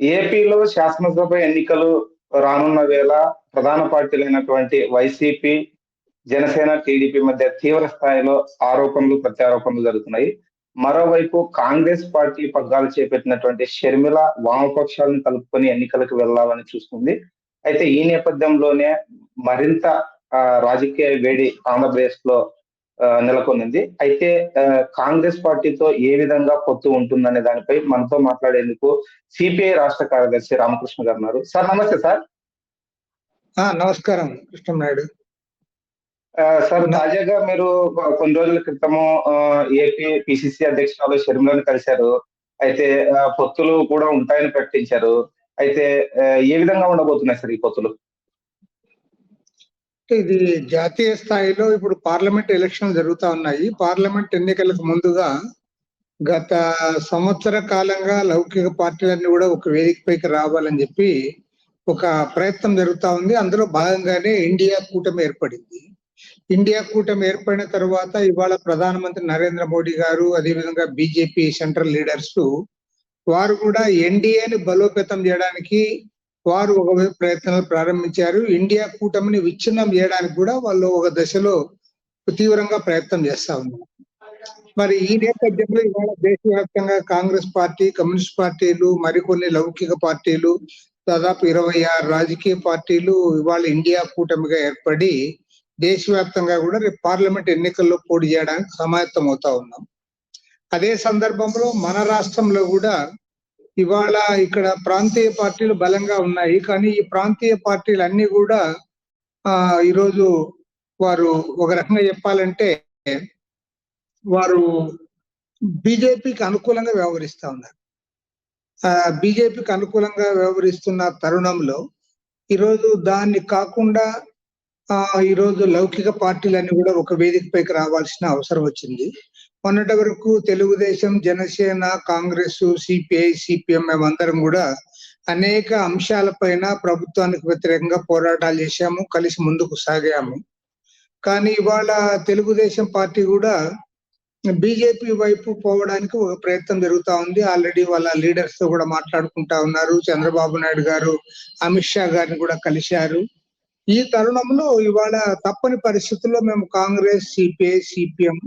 ఏపీలో శాసనసభ ఎన్నికలు రానున్న వేళ ప్రధాన పార్టీలైనటువంటి వైసీపీ జనసేన టీడీపీ మధ్య తీవ్ర స్థాయిలో ఆరోపణలు ప్రత్యారోపణలు జరుగుతున్నాయి. మరోవైపు కాంగ్రెస్ పార్టీ పగ్గాలు చేపట్టినటువంటి షర్మిల వామపక్షాలను కలుపుకొని ఎన్నికలకు వెళ్ళాలని చూస్తుంది. అయితే ఈ నేపథ్యంలోనే మరింత రాజకీయ వేడి ఆంధ్రప్రదేశ్లో నెలకొనింది అయితే కాంగ్రెస్ పార్టీతో ఏ విధంగా పొత్తు ఉంటుందనే దానిపై మనతో మాట్లాడేందుకు సిపిఐ రాష్ట్ర కార్యదర్శి రామకృష్ణ గారు ఉన్నారు. సార్ నమస్తే సార్. నమస్కారం కృష్ణనాయుడు సార్ తాజాగా మీరు కొన్ని రోజుల క్రితము ఏపీ పిసిసి అధ్యక్షురాలు షర్మిలను కలిశారు. అయితే పొత్తులు కూడా ఉంటాయని ప్రకటించారు. అయితే ఏ విధంగా ఉండబోతున్నాయి సార్ ఈ పొత్తులు? ఇది జాతీయ స్థాయిలో ఇప్పుడు పార్లమెంట్ ఎలక్షన్ జరుగుతా ఉన్నాయి. పార్లమెంట్ ఎన్నికలకు ముందుగా గత సంవత్సర కాలంగా లౌకిక పార్టీలన్నీ కూడా ఒక వేదికపైకి రావాలని చెప్పి ఒక ప్రయత్నం జరుగుతా ఉంది. అందులో భాగంగానే ఇండియా కూటమి ఏర్పడింది. ఇండియా కూటమి ఏర్పడిన తర్వాత ఇవాళ ప్రధానమంత్రి నరేంద్ర మోడీ గారు అదేవిధంగా బీజేపీ సెంట్రల్ లీడర్స్ వారు కూడా ఎన్డీఏని బలోపేతం చేయడానికి వారు ఒక ప్రయత్నాలు ప్రారంభించారు. ఇండియా కూటమిని విచ్ఛిన్నం చేయడానికి కూడా వాళ్ళు ఒక దశలో తీవ్రంగా ప్రయత్నం చేస్తా ఉన్నారు. మరి ఈ నేపథ్యంలో ఇవాళ దేశవ్యాప్తంగా కాంగ్రెస్ పార్టీ కమ్యూనిస్ట్ పార్టీలు మరికొన్ని లౌకిక పార్టీలు దాదాపు ఇరవై ఆరు రాజకీయ పార్టీలు ఇవాళ ఇండియా కూటమిగా ఏర్పడి దేశవ్యాప్తంగా కూడా రేపు పార్లమెంట్ ఎన్నికల్లో పోటీ చేయడానికి సమాయత్తం అవుతా ఉన్నాం. అదే సందర్భంలో మన రాష్ట్రంలో కూడా ఇవాళ ఇక్కడ ప్రాంతీయ పార్టీలు బలంగా ఉన్నాయి. కానీ ఈ ప్రాంతీయ పార్టీలు అన్ని కూడా ఆ ఈరోజు వారు ఒక రకంగా చెప్పాలంటే వారు బీజేపీకి అనుకూలంగా వ్యవహరిస్తా ఉన్నారు. ఆ బీజేపీకి అనుకూలంగా వ్యవహరిస్తున్న తరుణంలో ఈరోజు దాన్ని కాకుండా ఆ ఈరోజు లౌకిక పార్టీలన్నీ కూడా ఒక వేదికపైకి రావాల్సిన అవసరం వచ్చింది. మొన్నటి వరకు Telugudesam Janasena Congress CPI CPM మేమందరం కూడా అనేక అంశాలపైన ప్రభుత్వానికి వ్యతిరేకంగా పోరాటాలు చేశాము కలిసి ముందుకు సాగాము. కానీ ఇవాళ తెలుగుదేశం పార్టీ కూడా బీజేపీ వైపు పోవడానికి ఒక ప్రయత్నం జరుగుతా ఉంది. ఆల్రెడీ వాళ్ళ లీడర్స్తో కూడా మాట్లాడుకుంటా ఉన్నారు. చంద్రబాబు నాయుడు గారు అమిత్ షా గారిని కూడా కలిశారు. ఈ తరుణంలో ఇవాళ తప్పని పరిస్థితుల్లో మేము కాంగ్రెస్ సిపిఐ సిపిఎం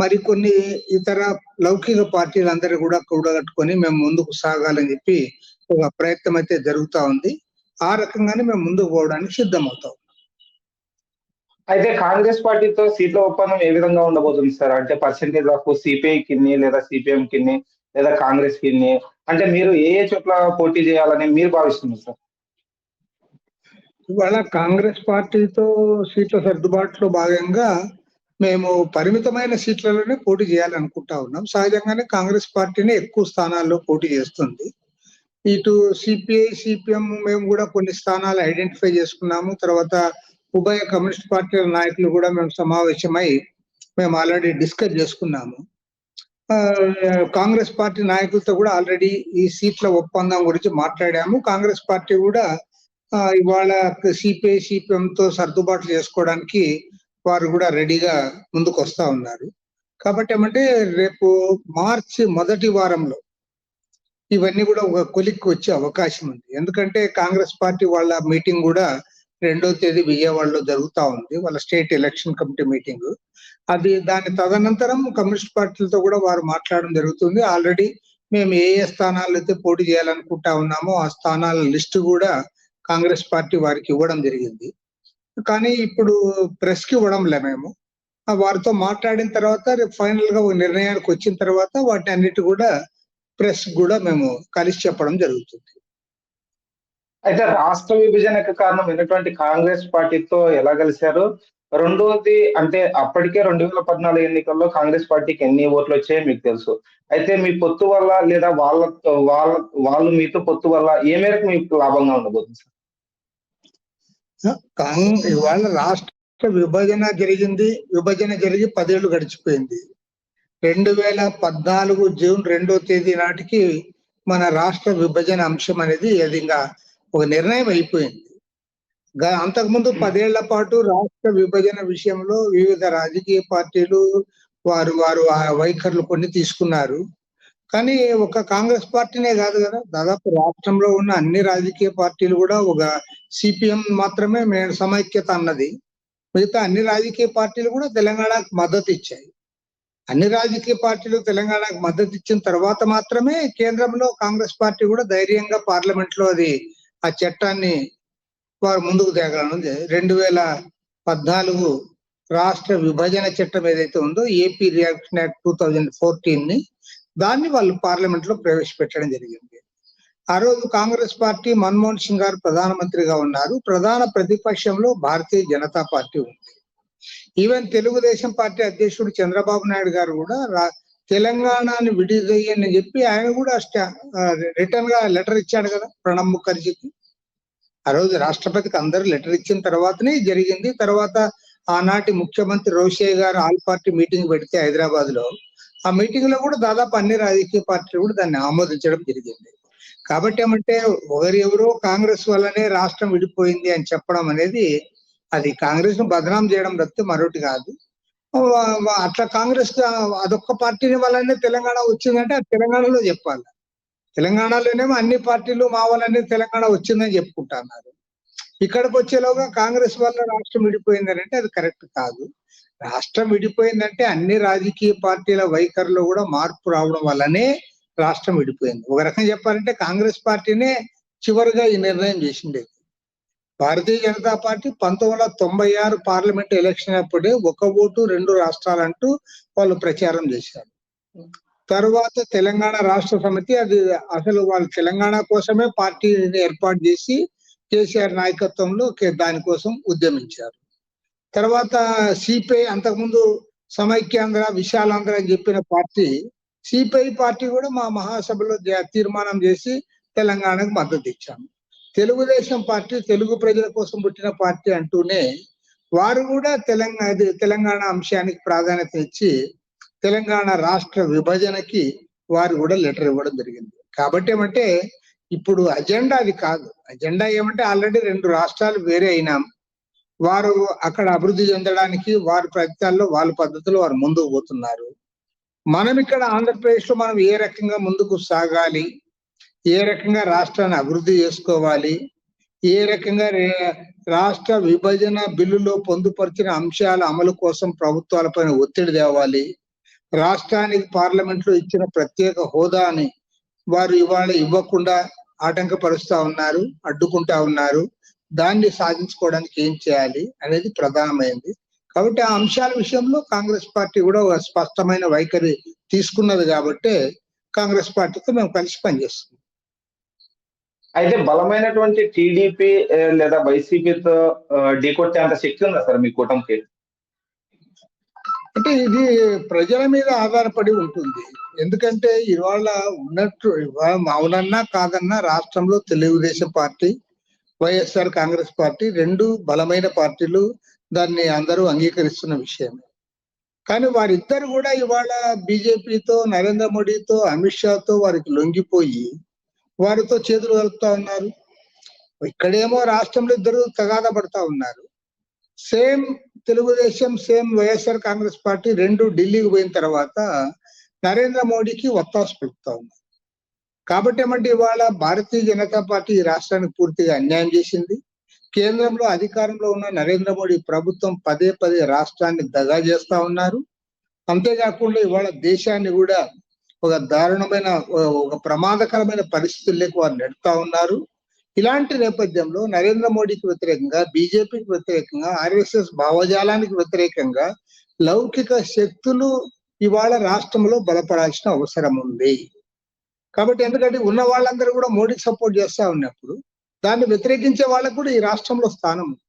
మరికొన్ని ఇతర లౌకిక పార్టీలందరూ కూడా కూడగట్టుకొని మేము ముందుకు సాగాలని చెప్పి ఒక ప్రయత్నం అయితే జరుగుతా ఉంది. ఆ రకంగానే మేము ముందుకు పోవడానికి సిద్ధమవుతాం. అయితే కాంగ్రెస్ పార్టీతో సీట్ల ఒప్పందం ఏ విధంగా ఉండబోతుంది సార్? అంటే పర్సెంటేజ్ ఆఫ్ సిపిఐ కిన్ని లేదా సిపిఎం కిన్ని లేదా కాంగ్రెస్ కిన్ని? అంటే మీరు ఏ ఏ చోట్ల పోటీ చేయాలని మీరు భావిస్తున్నారు సార్? ఇవాళ కాంగ్రెస్ పార్టీతో సీట్ల సర్దుబాటులో భాగంగా మేము పరిమితమైన సీట్లలోనే పోటీ చేయాలనుకుంటా ఉన్నాం. సహజంగానే కాంగ్రెస్ పార్టీనే ఎక్కువ స్థానాల్లో పోటీ చేస్తుంది. ఇటు సిపిఐ సిపిఎం మేము కూడా కొన్ని స్థానాలు ఐడెంటిఫై చేసుకున్నాము. తర్వాత ఉభయ కమ్యూనిస్ట్ పార్టీల నాయకులు కూడా మేము సమావేశమై మేము ఆల్రెడీ డిస్కస్ చేసుకున్నాము. ఆ, కాంగ్రెస్ పార్టీ నాయకులతో కూడా ఆల్రెడీ ఈ సీట్ల ఒప్పందం గురించి మాట్లాడాము. కాంగ్రెస్ పార్టీ కూడా ఇవాళ సిపిఐ సిపిఎం తో చేసుకోవడానికి వారు కూడా రెడీగా ముందుకు వస్తా ఉన్నారు. కాబట్టి ఏమంటే రేపు మార్చి మొదటి వారంలో ఇవన్నీ కూడా ఒక కొలిక్కి వచ్చే అవకాశం ఉంది. ఎందుకంటే కాంగ్రెస్ పార్టీ వాళ్ళ మీటింగ్ కూడా రెండో తేదీ విజయవాడలో జరుగుతా ఉంది. వాళ్ళ స్టేట్ ఎలక్షన్ కమిటీ మీటింగ్. అది దాని తదనంతరం కమ్యూనిస్ట్ పార్టీలతో కూడా వారు మాట్లాడడం జరుగుతుంది. ఆల్రెడీ మేము ఏ ఏ స్థానాలు అయితే పోటీ చేయాలనుకుంటా ఉన్నామో ఆ స్థానాల లిస్టు కూడా కాంగ్రెస్ పార్టీ వారికి ఇవ్వడం జరిగింది. కానీ ఇప్పుడు ప్రెస్కి ఇవ్వడంలే మేము. వారితో మాట్లాడిన తర్వాత రేపు ఫైనల్గా నిర్ణయానికి వచ్చిన తర్వాత వాటి అన్నిటి కూడా ప్రెస్ కూడా మేము కలిసి చెప్పడం జరుగుతుంది. అయితే రాష్ట్ర విభజనకు కారణం అయినటువంటి కాంగ్రెస్ పార్టీతో ఎలా కలిశారు? రెండోది అంటే అప్పటికే రెండు వేల పద్నాలుగు ఎన్నికల్లో కాంగ్రెస్ పార్టీకి ఎన్ని ఓట్లు వచ్చాయో మీకు తెలుసు. అయితే మీ పొత్తు వల్ల లేదా వాళ్ళ వాళ్ళ వాళ్ళు మీతో పొత్తు వల్ల ఏ మేరకు మీకు లాభంగా ఉండబోతుంది సార్? ఇవాళ రాష్ట్ర విభజన జరిగింది. విభజన జరిగి పదేళ్ళు గడిచిపోయింది. రెండు వేల పద్నాలుగు జూన్ రెండో తేదీ నాటికి మన రాష్ట్ర విభజన అంశం అనేది అది ఇంకా ఒక నిర్ణయం అయిపోయింది. అంతకుముందు పదేళ్ళ పాటు రాష్ట్ర విభజన విషయంలో వివిధ రాజకీయ పార్టీలు వారు వారు వైఖరులు కొన్ని తీసుకున్నారు. కానీ ఒక కాంగ్రెస్ పార్టీనే కాదు కదా. దాదాపు రాష్ట్రంలో ఉన్న అన్ని రాజకీయ పార్టీలు కూడా ఒక సిపిఎం మాత్రమే మేము సమైక్యత అన్నది. మిగతా అన్ని రాజకీయ పార్టీలు కూడా తెలంగాణకు మద్దతు ఇచ్చాయి. అన్ని రాజకీయ పార్టీలు తెలంగాణకు మద్దతు ఇచ్చిన తర్వాత మాత్రమే కేంద్రంలో కాంగ్రెస్ పార్టీ కూడా ధైర్యంగా పార్లమెంట్లో అది ఆ చట్టాన్ని వారు ముందుకు తేగలను రెండు వేల పద్నాలుగు రాష్ట్ర విభజన చట్టం ఏదైతే ఉందో AP reaction act two thousand ఫోర్టీన్ని దాన్ని వాళ్ళు పార్లమెంట్లో ప్రవేశపెట్టడం జరిగింది. ఆ రోజు కాంగ్రెస్ పార్టీ మన్మోహన్ సింగ్ గారు ప్రధానమంత్రిగా ఉన్నారు. ప్రధాన ప్రతిపక్షంలో భారతీయ జనతా పార్టీ ఉంది. ఈవెన్ తెలుగుదేశం పార్టీ అధ్యక్షుడు చంద్రబాబు నాయుడు గారు కూడా తెలంగాణని విడిదయ్యని చెప్పి ఆయన కూడా రిటర్న్గా లెటర్ ఇచ్చాడు కదా ప్రణబ్ ముఖర్జీకి. ఆ రోజు రాష్ట్రపతికి అందరూ లెటర్ ఇచ్చిన తర్వాతనే జరిగింది. తర్వాత ఆనాటి ముఖ్యమంత్రి రోషయ్య గారు ఆల్ పార్టీ మీటింగ్ పెడితే హైదరాబాద్లో ఆ మీటింగ్లో కూడా దాదాపు అన్ని రాజకీయ పార్టీలు కూడా దాన్ని ఆమోదించడం జరిగింది. కాబట్టి ఏమంటే ఒకరు ఎవరో కాంగ్రెస్ వల్లనే రాష్ట్రం విడిపోయింది అని చెప్పడం అనేది అది కాంగ్రెస్ను బదనాం చేయడం తప్పితే మరొకటి కాదు. అట్లా కాంగ్రెస్ అదొక్క పార్టీని వల్లనే తెలంగాణ వచ్చిందంటే అది తెలంగాణలో చెప్పాలి. తెలంగాణలోనేమో అన్ని పార్టీలు మా వల్లనే తెలంగాణ వచ్చిందని చెప్పుకుంటున్నారు. ఇక్కడికి వచ్చేలోగా కాంగ్రెస్ వల్ల రాష్ట్రం విడిపోయిందని అంటే అది కరెక్ట్ కాదు. రాష్ట్రం విడిపోయిందంటే అన్ని రాజకీయ పార్టీల వైఖరిలో కూడా మార్పు రావడం వల్లనే రాష్ట్రం విడిపోయింది. ఒక రకంగా చెప్పాలంటే కాంగ్రెస్ పార్టీనే చివరిగా ఈ నిర్ణయం చేసిండే భారతీయ జనతా పార్టీ పంతొమ్మిది వందల తొంభై ఆరు పార్లమెంట్ ఎలక్షన్ అప్పుడే ఒక ఓటు రెండు రాష్ట్రాలంటూ వాళ్ళు ప్రచారం చేశారు. తర్వాత తెలంగాణ రాష్ట్ర సమితి అది అసలు వాళ్ళు తెలంగాణ కోసమే పార్టీని ఏర్పాటు చేసి కేసీఆర్ నాయకత్వంలో దానికోసం ఉద్యమించారు. తర్వాత సిపిఐ అంతకుముందు సమైక్యాంధ్ర విశాలాంధ్ర అని చెప్పిన పార్టీ సిపిఐ పార్టీ కూడా మా మహాసభలో తీర్మానం చేసి తెలంగాణకు మద్దతు ఇచ్చాము. తెలుగుదేశం పార్టీ తెలుగు ప్రజల కోసం పుట్టిన పార్టీ అంటూనే వారు కూడా తెలంగాణ తెలంగాణ అంశానికి ప్రాధాన్యత ఇచ్చి తెలంగాణ రాష్ట్ర విభజనకి వారు కూడా లెటర్ ఇవ్వడం జరిగింది. కాబట్టి ఏమంటే ఇప్పుడు అజెండా అది కాదు. అజెండా ఏమంటే ఆల్రెడీ రెండు రాష్ట్రాలు వేరే అయినాం. వారు అక్కడ అభివృద్ధి చెందడానికి వారి ప్రయత్నాల్లో వాళ్ళ పద్ధతిలో వారు ముందుకు పోతున్నారు. మనం ఇక్కడ ఆంధ్రప్రదేశ్లో మనం ఏ రకంగా ముందుకు సాగాలి ఏ రకంగా రాష్ట్రాన్ని అభివృద్ధి చేసుకోవాలి ఏ రకంగా రాష్ట్ర విభజన బిల్లులో పొందుపరిచిన అంశాల అమలు కోసం ప్రభుత్వాలపైన ఒత్తిడి తేవాలి రాష్ట్రానికి పార్లమెంట్లో ఇచ్చిన ప్రత్యేక హోదాని వారు ఇవాళ ఇవ్వకుండా ఆటంకపరుస్తా ఉన్నారు అడ్డుకుంటా ఉన్నారు. దాన్ని సాధించుకోవడానికి ఏం చేయాలి అనేది ప్రధానమైంది. కాబట్టి ఆ అంశాల విషయంలో కాంగ్రెస్ పార్టీ కూడా ఒక స్పష్టమైన వైఖరి తీసుకున్నది కాబట్టి కాంగ్రెస్ పార్టీతో మేము కలిసి పనిచేస్తున్నాం. అయితే బలమైనటువంటి టీడీపీ లేదా వైసీపీతో ఢీకొట్టే అంత శక్తి ఉందా సార్ మీ కూటమికి? అంటే ఇది ప్రజల మీద ఆధారపడి ఉంటుంది. ఎందుకంటే ఇవాళ ఉన్నట్టు అవునన్నా కాదన్నా రాష్ట్రంలో Telugudesam party YSR Congress party రెండు బలమైన పార్టీలు దాన్ని అందరూ అంగీకరిస్తున్న విషయమే. కానీ వారిద్దరు కూడా ఇవాళ బీజేపీతో నరేంద్ర మోడీతో అమిత్ షాతో వారికి లొంగిపోయి వారితో చేతులు కలుపుతా ఉన్నారు. ఇక్కడేమో రాష్ట్రంలో ఇద్దరు తగాదా పడతా ఉన్నారు. Same Telugudesam same YSR Congress party రెండు ఢిల్లీకి పోయిన తర్వాత నరేంద్ర మోడీకి ఒత్తాసు పెడుతా ఉన్నారు. కాబట్టి ఏమంటే ఇవాళ భారతీయ జనతా పార్టీ ఈ రాష్ట్రానికి పూర్తిగా అన్యాయం చేసింది. కేంద్రంలో అధికారంలో ఉన్న నరేంద్ర మోడీ ప్రభుత్వం పదే పదే రాష్ట్రాన్ని దగా చేస్తా ఉన్నారు. అంతేకాకుండా ఇవాళ దేశాన్ని కూడా ఒక దారుణమైన ఒక ప్రమాదకరమైన పరిస్థితుల్లోకి వారు నెడతా ఉన్నారు. ఇలాంటి నేపథ్యంలో నరేంద్ర మోడీకి వ్యతిరేకంగా బీజేపీకి వ్యతిరేకంగా ఆర్ఎస్ఎస్ భావజాలానికి వ్యతిరేకంగా లౌకిక శక్తులు ఇవాళ రాష్ట్రంలో బలపడాల్సిన అవసరం ఉంది. కాబట్టి ఎందుకంటే ఉన్న వాళ్ళందరూ కూడా మోడీకి సపోర్ట్ చేస్తా ఉన్నప్పుడు దాన్ని వ్యతిరేకించే వాళ్ళకు కూడా ఈ రాష్ట్రంలో స్థానం ఉంది.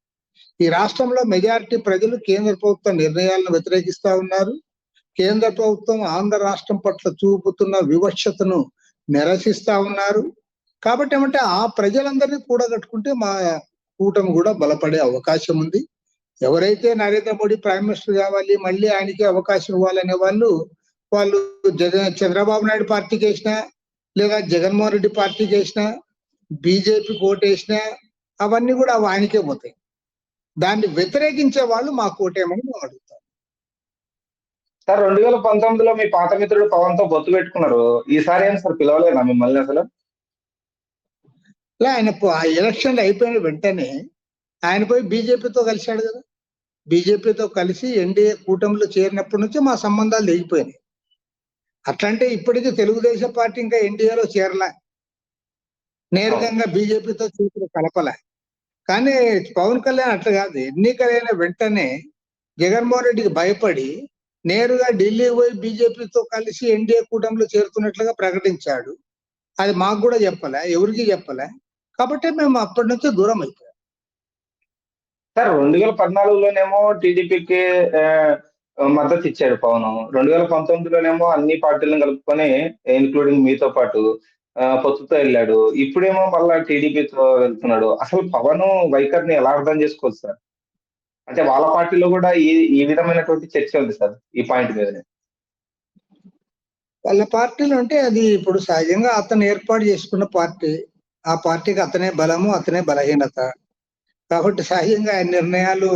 ఈ రాష్ట్రంలో మెజారిటీ ప్రజలు కేంద్ర ప్రభుత్వ నిర్ణయాలను వ్యతిరేకిస్తా ఉన్నారు. కేంద్ర ప్రభుత్వం ఆంధ్ర రాష్ట్రం పట్ల చూపుతున్న వివక్షతను నిరసిస్తా ఉన్నారు. కాబట్టి ఏమంటే ఆ ప్రజలందరినీ కూడగట్టుకుంటే మా కూటమి కూడా బలపడే అవకాశం ఉంది. ఎవరైతే నరేంద్ర మోడీ ప్రైమ్ మినిస్టర్ కావాలి మళ్ళీ ఆయనకి అవకాశం ఇవ్వాలనే వాళ్ళు వాళ్ళు జగన్ చంద్రబాబు నాయుడు పార్టీకి వేసినా లేదా జగన్మోహన్ రెడ్డి పార్టీకి వేసినా బీజేపీకి ఓటేసినా అవన్నీ కూడా ఆయనకే పోతాయి. దాన్ని వ్యతిరేకించే వాళ్ళు మా కోటేమని మేము అడుగుతాం సార్ రెండు వేల పంతొమ్మిదిలో మీ పాత మిత్రుడు పవన్తో బొత్తు పెట్టుకున్నారు ఈసారి ఏం సార్ పిలవలేదా మిమ్మల్ని అసలు? ఆయన ఆ ఎలక్షన్లు అయిపోయిన వెంటనే ఆయన పోయి బీజేపీతో కలిశాడు కదా. బీజేపీతో కలిసి ఎన్డీఏ కూటమిలో చేరినప్పటి నుంచి మా సంబంధాలు తెగిపోయినాయి. అట్లంటే ఇప్పటికీ తెలుగుదేశం పార్టీ ఇంకా ఎన్డీఏలో చేరలే. నేరుగా బీజేపీతో చేతులు కలపలే. కానీ పవన్ కళ్యాణ్ అట్లా కాదు. ఎన్నికలైన వెంటనే జగన్మోహన్ రెడ్డికి భయపడి నేరుగా ఢిల్లీ పోయి బీజేపీతో కలిసి ఎన్డీఏ కూటమిలో చేరుతున్నట్లుగా ప్రకటించాడు. అది మాకు కూడా చెప్పలే ఎవరికి చెప్పలే. కాబట్టి మేము అప్పటి నుంచి దూరం అయిపోయాం. సార్ రెండు వేల పద్నాలుగులోనేమో టీడీపీకి మద్దతు ఇచ్చాడు పవన్. రెండు వేల పంతొమ్మిదిలోనేమో అన్ని పార్టీలను కలుపుకొని ఇన్క్లూడింగ్ మీతో పాటు పొత్తుతో వెళ్ళాడు. ఇప్పుడేమో మళ్ళా టీడీపీతో వెళ్తున్నాడు. అసలు పవన్ వైఖరిని ఎలా అర్థం చేసుకోవచ్చు సార్? అంటే వాళ్ళ పార్టీలో కూడా ఈ ఈ విధమైనటువంటి చర్చ ఉంది సార్ ఈ పాయింట్ మీద వాళ్ళ పార్టీలు అంటే అది ఇప్పుడు సహజంగా అతను ఏర్పాటు చేసుకున్న పార్టీ. ఆ పార్టీకి అతనే బలము అతనే బలహీనత. కాబట్టి సహజంగా ఆయన నిర్ణయాలు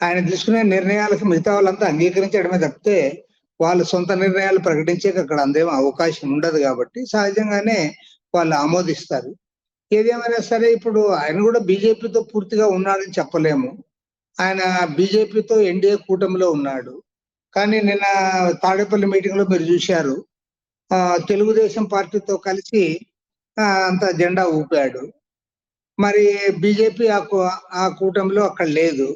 ఆయన తీసుకునే నిర్ణయాలకు మిగతా వాళ్ళంతా అంగీకరించడమే తప్పితే వాళ్ళ సొంత నిర్ణయాలు ప్రకటించేకి అక్కడ అందేం అవకాశం ఉండదు కాబట్టి సహజంగానే వాళ్ళు ఆమోదిస్తారు. ఏదేమైనా సరే ఇప్పుడు ఆయన కూడా బీజేపీతో పూర్తిగా ఉన్నాడని చెప్పలేము. ఆయన బీజేపీతో ఎన్డీఏ కూటమిలో ఉన్నాడు. కానీ నిన్న తాడేపల్లి మీటింగ్లో మీరు చూశారు. ఆ తెలుగుదేశం పార్టీతో కలిసి ఆ, అంత జెండా ఊపాడు. మరి బీజేపీ ఆ ఆ కూటమిలో అక్కడ లేదు.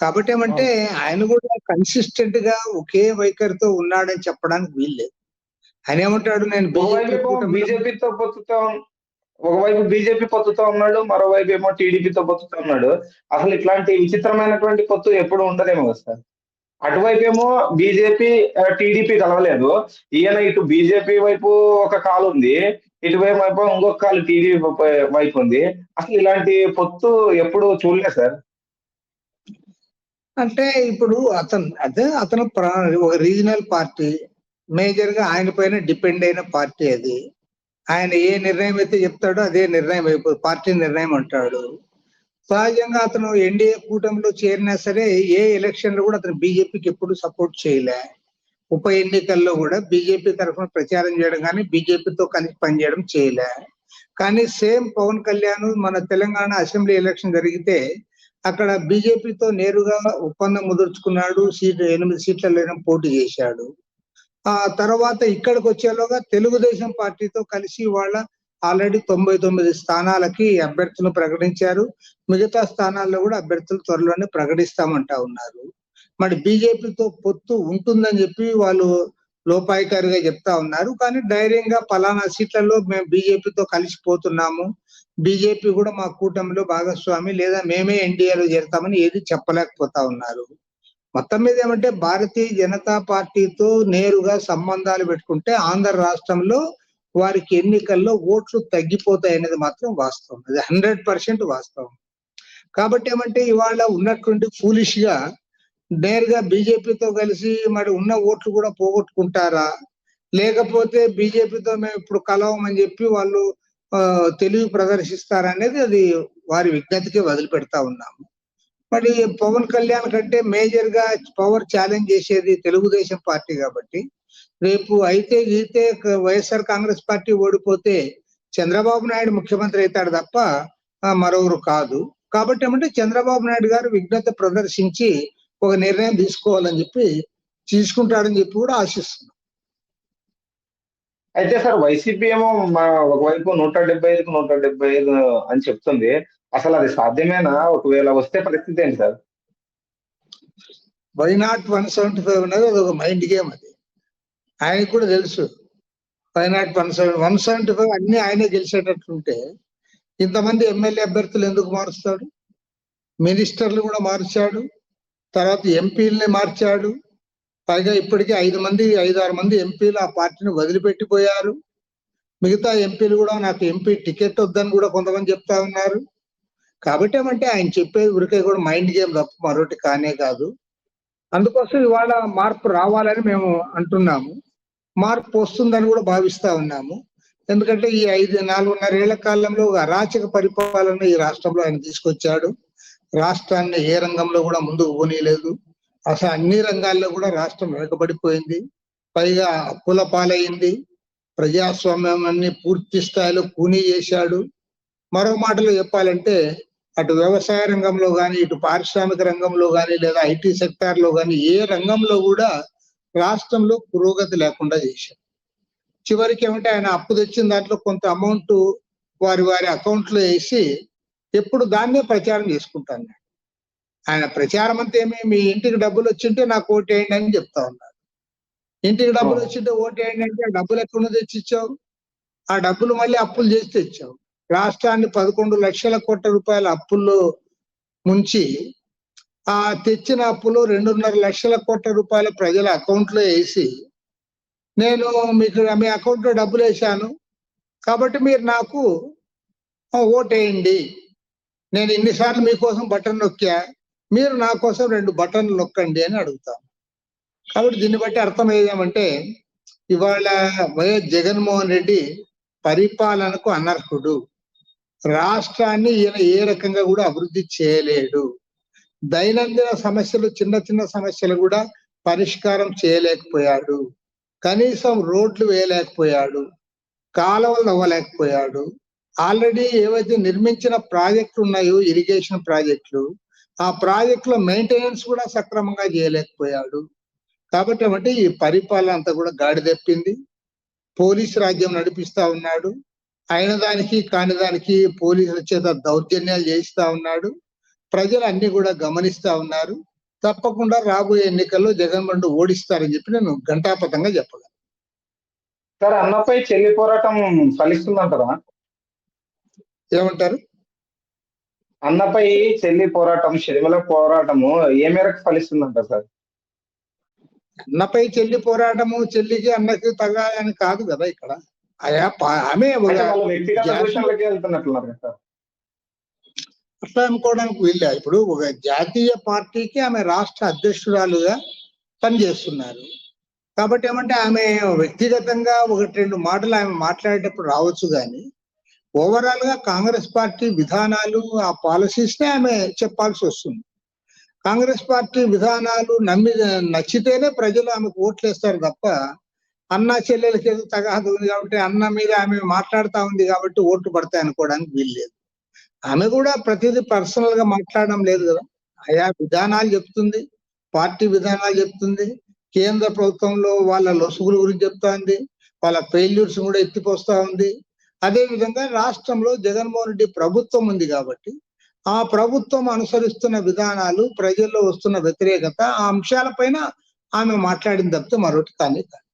కాబట్టి ఏమంటే ఆయన కూడా కన్సిస్టెంట్గా ఒకే వైఖరితో ఉన్నాడని చెప్పడానికి వీల్లేదు. ఆయన ఏమంటాడు నేను బీజేపీతో పొత్తుతో ఒకవైపు బీజేపీ పొత్తుతో ఉన్నాడు మరోవైపు ఏమో టీడీపీతో పొత్తుతో ఉన్నాడు. అసలు ఇట్లాంటి విచిత్రమైనటువంటి పొత్తు ఎప్పుడు ఉండదేమో కదా సార్. అటువైపు ఏమో బీజేపీ టీడీపీ కలవలేదు. ఈయన ఇటు బీజేపీ వైపు ఒక కాలు ఉంది ఇటువైపు వైపు ఇంకొక కాలు టీడీపీ వైపు ఉంది. అసలు ఇలాంటి పొత్తు ఎప్పుడు చూడలేదు సార్. అంటే ఇప్పుడు అతను అదే అతను ఒక రీజనల్ పార్టీ మేజర్గా ఆయన పైన డిపెండ్ అయిన పార్టీ అది. ఆయన ఏ నిర్ణయం అయితే చెప్తాడో అదే నిర్ణయం అయిపో పార్టీ నిర్ణయం అంటాడు. సహజంగా అతను ఎన్డీఏ కూటమిలో చేరినా సరే ఏ ఎలక్షన్లో కూడా అతను బీజేపీకి ఎప్పుడు సపోర్ట్ చేయలే. ఉప ఎన్నికల్లో కూడా బీజేపీ తరఫున ప్రచారం చేయడం కానీ బీజేపీతో కలిసి పనిచేయడం చేయలే. కానీ సేమ్ పవన్ కళ్యాణ్ మన తెలంగాణ అసెంబ్లీ ఎలక్షన్ జరిగితే అక్కడ బీజేపీతో నేరుగా ఒప్పందం ముదుర్చుకున్నాడు సీట్లు ఎనిమిది సీట్లలో పోటీ చేశాడు. ఆ తర్వాత ఇక్కడికి వచ్చేలోగా తెలుగుదేశం పార్టీతో కలిసి వాళ్ళ ఆల్రెడీ తొంభై తొమ్మిది స్థానాలకి అభ్యర్థులు ప్రకటించారు. మిగతా స్థానాల్లో కూడా అభ్యర్థులు త్వరలోనే ప్రకటిస్తామంటా ఉన్నారు. మరి బీజేపీతో పొత్తు ఉంటుందని చెప్పి వాళ్ళు లోపాయికారిగా చెప్తా ఉన్నారు. కానీ ధైర్యంగా పలానా సీట్లలో మేము బీజేపీతో కలిసిపోతున్నాము బీజేపీ కూడా మా కూటమిలో భాగస్వామి లేదా మేమే ఎన్డీఏలో చేరుతామని ఏది చెప్పలేకపోతా ఉన్నారు. మొత్తం మీద ఏమంటే భారతీయ జనతా పార్టీతో నేరుగా సంబంధాలు పెట్టుకుంటే ఆంధ్ర రాష్ట్రంలో వారికి ఎన్నికల్లో ఓట్లు తగ్గిపోతాయి అనేది మాత్రం వాస్తవం. అది హండ్రెడ్ పర్సెంట్ వాస్తవం. కాబట్టి ఏమంటే ఇవాళ ఉన్నటువంటి ఫూలిష్గా నేరుగా బీజేపీతో కలిసి మరి ఉన్న ఓట్లు కూడా పోగొట్టుకుంటారా? లేకపోతే బీజేపీతో మేము ఇప్పుడు కలవం అని చెప్పి వాళ్ళు తెలివి ప్రదర్శిస్తారనేది అది వారి విజ్ఞతకి వదిలిపెడతా ఉన్నాము. మరి పవన్ కళ్యాణ్ కంటే మేజర్గా పవర్ ఛాలెంజ్ చేసేది తెలుగుదేశం పార్టీ కాబట్టి. రేపు అయితే గీతే వైఎస్ఆర్ కాంగ్రెస్ పార్టీ ఓడిపోతే చంద్రబాబు నాయుడు ముఖ్యమంత్రి అవుతాడు తప్ప మరొకరు కాదు. కాబట్టి ఏమంటే చంద్రబాబు నాయుడు గారు విజ్ఞత ప్రదర్శించి ఒక నిర్ణయం తీసుకోవాలని చెప్పి తీసుకుంటాడని చెప్పి కూడా ఆశిస్తున్నాం. అయితే సార్ వైసీపీ ఏమో ఒకవైపు నూట డెబ్బై ఐదుకు నూట డెబ్బై ఐదు అని చెప్తుంది. అసలు అది సాధ్యమేనా? ఒకవేళ వస్తే పరిస్థితి ఏంటి sir? Why not one seventy five అనేది అది ఒక మైండ్ గేమ్ అది. ఆయనకు కూడా తెలుసు. Why not one seven one seventy five అన్ని ఆయనే గెలిచేటట్లుంటే ఇంతమంది ఎమ్మెల్యే అభ్యర్థులు ఎందుకు మారుస్తాడు? మినిస్టర్లు కూడా మార్చాడు తర్వాత ఎంపీలని మార్చాడు. పైగా ఇప్పటికే ఐదు మంది ఐదు ఆరు మంది ఎంపీలు ఆ పార్టీని వదిలిపెట్టిపోయారు. మిగతా ఎంపీలు కూడా నాకు ఎంపీ టికెట్ వద్దని కూడా కొంతమంది చెప్తా ఉన్నారు. కాబట్టి ఏమంటే ఆయన చెప్పేది ఉరికే కూడా మైండ్ గేమ్ తప్ప మరొకటి కానే కాదు. అందుకోసం ఇవాళ మార్పు రావాలని మేము అంటున్నాము. మార్పు వస్తుందని కూడా భావిస్తా ఉన్నాము. ఎందుకంటే ఈ ఐదు నాలుగున్నర ఏళ్ళ కాలంలో ఒక అరాచక పరిపాలన ఈ రాష్ట్రంలో ఆయన తీసుకొచ్చాడు. రాష్ట్రాన్ని ఏ రంగంలో కూడా ముందుకు పోనీయలేదు అసలు అన్ని రంగాల్లో కూడా రాష్ట్రం వెనుకబడిపోయింది. పైగా అప్పుల పాలైంది. ప్రజాస్వామ్యాన్ని పూర్తి స్థాయిలో కూనీ చేశాడు. మరో మాటలో చెప్పాలంటే అటు వ్యవసాయ రంగంలో కానీ ఇటు పారిశ్రామిక రంగంలో కానీ లేదా ఐటీ సెక్టార్లో కానీ ఏ రంగంలో కూడా రాష్ట్రంలో పురోగతి లేకుండా చేశారు చివరికి ఏమంటే ఆయన అప్పు తెచ్చిన దాంట్లో కొంత అమౌంట్ వారి వారి అకౌంట్లో వేసి ఎప్పుడు దాన్నే ప్రచారం చేసుకుంటాను ఆయన ప్రచారం అంతా ఏమి? మీ ఇంటికి డబ్బులు వచ్చింటే నాకు ఓటు వేయండి అని చెప్తా ఉన్నారు. ఇంటికి డబ్బులు. వచ్చింటే ఓటు వేయండి అంటే ఆ డబ్బులు ఎక్కడ నుంచి తెచ్చి ఇచ్చావు ఆ డబ్బులు మళ్ళీ అప్పులు చేసి తెచ్చావు. రాష్ట్రాన్ని పదకొండు లక్షల కోట్ల రూపాయల అప్పుల్లో ముంచి ఆ తెచ్చిన అప్పులు రెండున్నర లక్షల కోట్ల రూపాయల ప్రజల అకౌంట్లో వేసి నేను మీకు మీ అకౌంట్లో డబ్బులు వేసాను కాబట్టి మీరు నాకు ఆ, ఓటేయండి నేను ఇన్నిసార్లు మీకోసం బటన్ నొక్కా మీరు నా కోసం రెండు బటన్లు నొక్కండి అని అడుగుతాను కాబట్టి దీన్ని బట్టి అర్థం ఏదేమంటే ఇవాళ వైఎస్ జగన్మోహన్ రెడ్డి పరిపాలనకు అనర్హుడు. రాష్ట్రాన్ని ఈయన ఏ రకంగా కూడా అభివృద్ధి చేయలేడు. దైనందిన సమస్యలు చిన్న చిన్న సమస్యలు కూడా పరిష్కారం చేయలేకపోయాడు. కనీసం రోడ్లు వేయలేకపోయాడు. కాలువలు అవ్వలేకపోయాడు ఆల్రెడీ ఏవైతే నిర్మించిన ప్రాజెక్టులు ఉన్నాయో ఇరిగేషన్ ప్రాజెక్టులు ఆ ప్రాజెక్టుల మెయింటెనెన్స్ కూడా సక్రమంగా చేయలేకపోయాడు. కాబట్టి ఏమంటే ఈ పరిపాలన అంతా కూడా గాడి తెప్పింది. పోలీస్ రాజ్యం నడిపిస్తా ఉన్నాడు. అయిన దానికి కాని దానికి పోలీసుల చేత దౌర్జన్యాలు చేయిస్తా ఉన్నాడు. ప్రజలు అన్ని కూడా గమనిస్తా ఉన్నారు. తప్పకుండా రాబోయే ఎన్నికల్లో జగన్మోహన్ రెడ్డి ఓడిస్తారని చెప్పి నేను ఘంటాపథంగా చెప్పగలను. సార్ అన్నపై చెల్లి పోరాటం ఫలిస్తుందంటారా? ఏమంటారు? అన్నపై చెల్లి పోరాటం షర్మిల పోరాటము ఏ మేరకు ఫలిస్తుందంట సార్? అన్నపై చెల్లి పోరాటము చెల్లికి అన్నకి తగాలని కాదు కదా ఇక్కడ. ఆమె అట్లా అనుకోవడానికి వీళ్ళే ఇప్పుడు ఒక జాతీయ పార్టీకి ఆమె రాష్ట్ర అధ్యక్షురాలుగా పనిచేస్తున్నారు. కాబట్టి ఏమంటే ఆమె వ్యక్తిగతంగా ఒకటి రెండు మాటలు ఆమె మాట్లాడేటప్పుడు రావచ్చు కానీ ఓవరాల్గా కాంగ్రెస్ పార్టీ విధానాలు ఆ పాలసీస్ నే ఆమె చెప్పాల్సి వస్తుంది. కాంగ్రెస్ పార్టీ విధానాలు నమ్మి నచ్చితేనే ప్రజలు ఆమెకు ఓట్లు వేస్తారు తప్ప అన్న చెల్లెలకి ఏదో తగాదు ఉంది కాబట్టి అన్న మీద ఆమె మాట్లాడుతా ఉంది కాబట్టి ఓట్లు పడతాయి అనుకోవడానికి వీల్లేదు. ఆమె కూడా ప్రతిదీ పర్సనల్గా మాట్లాడడం లేదు కదా. ఆయా విధానాలు చెప్తుంది పార్టీ విధానాలు చెప్తుంది కేంద్ర ప్రభుత్వంలో వాళ్ళ లొసుగుల గురించి చెప్తా ఉంది వాళ్ళ ఫెయిల్యూర్స్ కూడా ఎత్తిపోస్తా ఉంది అదే విధంగా రాష్ట్రంలో జగన్మోహన్ రెడ్డి ప్రభుత్వం ఉంది కాబట్టి ఆ ప్రభుత్వం అనుసరిస్తున్న విధానాలు ప్రజల్లో వస్తున్న వ్యతిరేకత ఆ అంశాలపైన ఆమె మాట్లాడిన తప్పితే మరొకటి కానీ కాదు.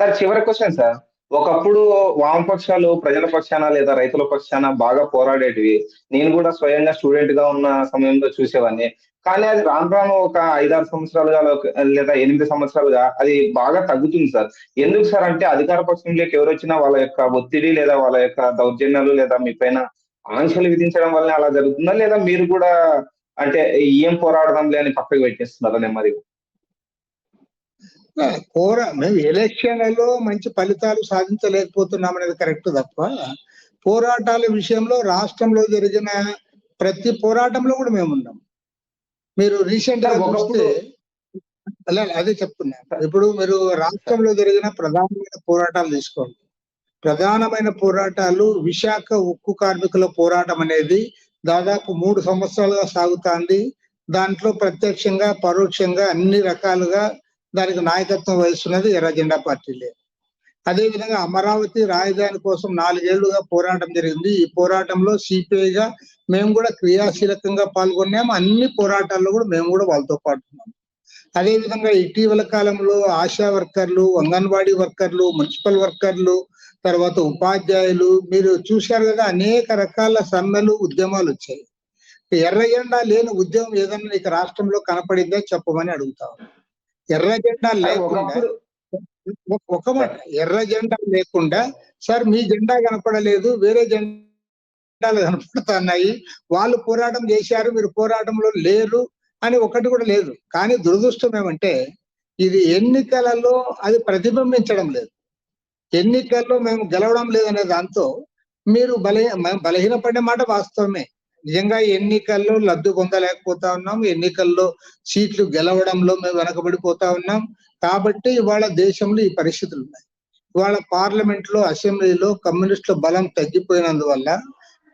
సార్ చివరి క్వశ్చన్ సార్. ఒకప్పుడు వామపక్షాలు ప్రజల పక్షాన లేదా రైతుల పక్షాన బాగా పోరాడేటివి. నేను కూడా స్వయంగా స్టూడెంట్గా ఉన్న సమయంలో చూసేవాడిని కానీ అది రాను రాను ఒక ఐదారు సంవత్సరాలుగా లేదా ఎనిమిది సంవత్సరాలుగా అది బాగా తగ్గుతుంది సార్. ఎందుకు సార్ అంటే అధికార పక్షంలోకి ఎవరు వచ్చినా వాళ్ళ యొక్క ఒత్తిడి లేదా వాళ్ళ యొక్క దౌర్జన్యాలు లేదా మీ పైన ఆంక్షలు విధించడం వల్ల అలా జరుగుతుందా? లేదా మీరు కూడా అంటే ఏం పోరాడదాంలే అని పక్కకు పెట్టేస్తున్నారా నెమ్మది పోరా మేము ఎలక్షన్లలో మంచి ఫలితాలు సాధించలేకపోతున్నాం అనేది కరెక్ట్ తప్ప పోరాటాల విషయంలో రాష్ట్రంలో జరిగిన ప్రతి పోరాటంలో కూడా మేము ఉన్నాం. మీరు రీసెంట్గా చూస్తే అలా అదే చెప్తున్నా. ఇప్పుడు మీరు రాష్ట్రంలో జరిగిన ప్రధానమైన పోరాటాలు తీసుకోండి. ప్రధానమైన పోరాటాలు విశాఖ ఉక్కు కార్మికుల పోరాటం అనేది దాదాపు మూడు సంవత్సరాలుగా సాగుతాంది. దాంట్లో ప్రత్యక్షంగా పరోక్షంగా అన్ని రకాలుగా దానికి నాయకత్వం వహిస్తున్నది ఎర్ర జెండా పార్టీలే. అదే విధంగా అమరావతి రాజధాని కోసం నాలుగేళ్ళుగా పోరాటం జరిగింది. ఈ పోరాటంలో సిపిఐగా మేము కూడా క్రియాశీలకంగా పాల్గొన్నాము. అన్ని పోరాటాల్లో కూడా మేము కూడా వాళ్ళతో పాటు ఉన్నాం అదే విధంగా ఇటీవల కాలంలో ఆశా వర్కర్లు అంగన్వాడీ వర్కర్లు మున్సిపల్ వర్కర్లు తర్వాత ఉపాధ్యాయులు మీరు చూశారు కదా అనేక రకాల సమ్మెలు ఉద్యమాలు వచ్చాయి. ఎర్ర జెండా లేని ఉద్యమం ఏదన్నా నీకు రాష్ట్రంలో కనపడిందా చెప్పమని అడుగుతాం ఎర్ర జెండా లేకుండా ఒక- ఎర్ర జెండా లేకుండా సార్ మీ జెండా కనపడలేదు వేరే జెండాలు కనపడుతున్నాయి వాళ్ళు పోరాటం చేశారు మీరు పోరాటంలో లేరు అని ఒకటి కూడా లేదు. కానీ దురదృష్టం ఏమంటే ఇది ఎన్నికలలో అది ప్రతిబింబించడం లేదు. ఎన్నికల్లో మేము గెలవడం లేదనే దాంతో మీరు బలహీ బలహీనపడే మాట వాస్తవమే. నిజంగా ఎన్నికల్లో లబ్ధి పొందలేకపోతా ఉన్నాం. ఎన్నికల్లో సీట్లు గెలవడంలో మేము వెనకబడిపోతా ఉన్నాం. కాబట్టి ఇవాళ దేశంలో ఈ పరిస్థితులు ఉన్నాయి ఇవాళ పార్లమెంట్లో అసెంబ్లీలో కమ్యూనిస్టుల బలం తగ్గిపోయినందువల్ల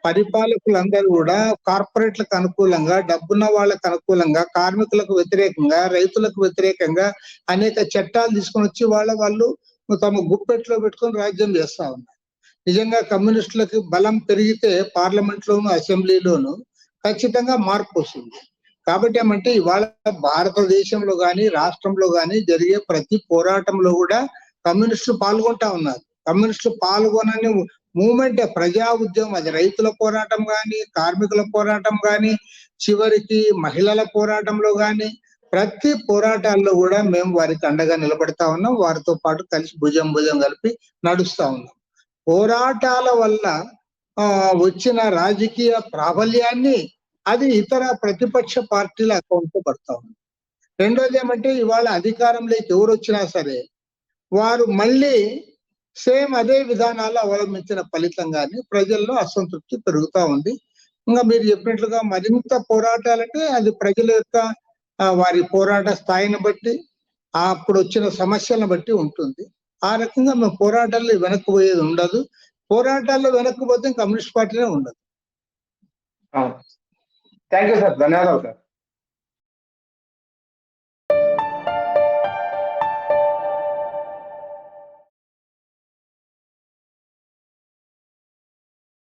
పరిపాలకులందరూ కూడా కార్పొరేట్లకు అనుకూలంగా డబ్బున్న వాళ్ళకు అనుకూలంగా కార్మికులకు వ్యతిరేకంగా రైతులకు వ్యతిరేకంగా అనేక చట్టాలు తీసుకొని వచ్చి వాళ్ళ వాళ్ళు తమ గుప్పెట్లో పెట్టుకొని రాజ్యం చేస్తా ఉన్నారు. నిజంగా కమ్యూనిస్టులకు బలం పెరిగితే పార్లమెంట్ లోను అసెంబ్లీలోను ఖచ్చితంగా మార్పు వస్తుంది. కాబట్టి ఏమంటే ఇవాళ భారతదేశంలో గాని రాష్ట్రంలో గాని జరిగే ప్రతి పోరాటంలో కూడా కమ్యూనిస్టులు పాల్గొంటా ఉన్నారు. కమ్యూనిస్టులు పాల్గొనని మూమెంట్ ప్రజా ఉద్యమం. అది రైతుల పోరాటం కానీ కార్మికుల పోరాటం కానీ చివరికి మహిళల పోరాటంలో కానీ ప్రతి పోరాటాల్లో కూడా మేము వారికి అండగా నిలబడతా ఉన్నాం. వారితో పాటు కలిసి భుజం భుజం కలిపి నడుస్తా ఉన్నాం. పోరాటాల వల్ల ఆ వచ్చిన రాజకీయ ప్రాబల్యాన్ని అది ఇతర ప్రతిపక్ష పార్టీల అకౌంట్లో పడతా ఉంది. రెండోది ఏమంటే ఇవాళ అధికారంలోకి ఎవరు వచ్చినా సరే వారు మళ్ళీ సేమ్ అదే విధానాలు అవలంబించిన ఫలితంగానే ప్రజల్లో అసంతృప్తి పెరుగుతా ఉంది. ఇంకా మీరు చెప్పినట్లుగా మరింత పోరాటాలంటే అది ప్రజల యొక్క వారి పోరాట స్థాయిని బట్టి అప్పుడు వచ్చిన సమస్యలను బట్టి ఉంటుంది. ఆ రకంగా మేము పోరాటాల్లో వెనక్కి పోయేది ఉండదు. పోరాటాల్లో వెనక్కి పోతే కమ్యూనిస్ట్ పార్టీనే ఉండదు. థ్యాంక్ యూ సార్ ధన్యవాదాలు సార్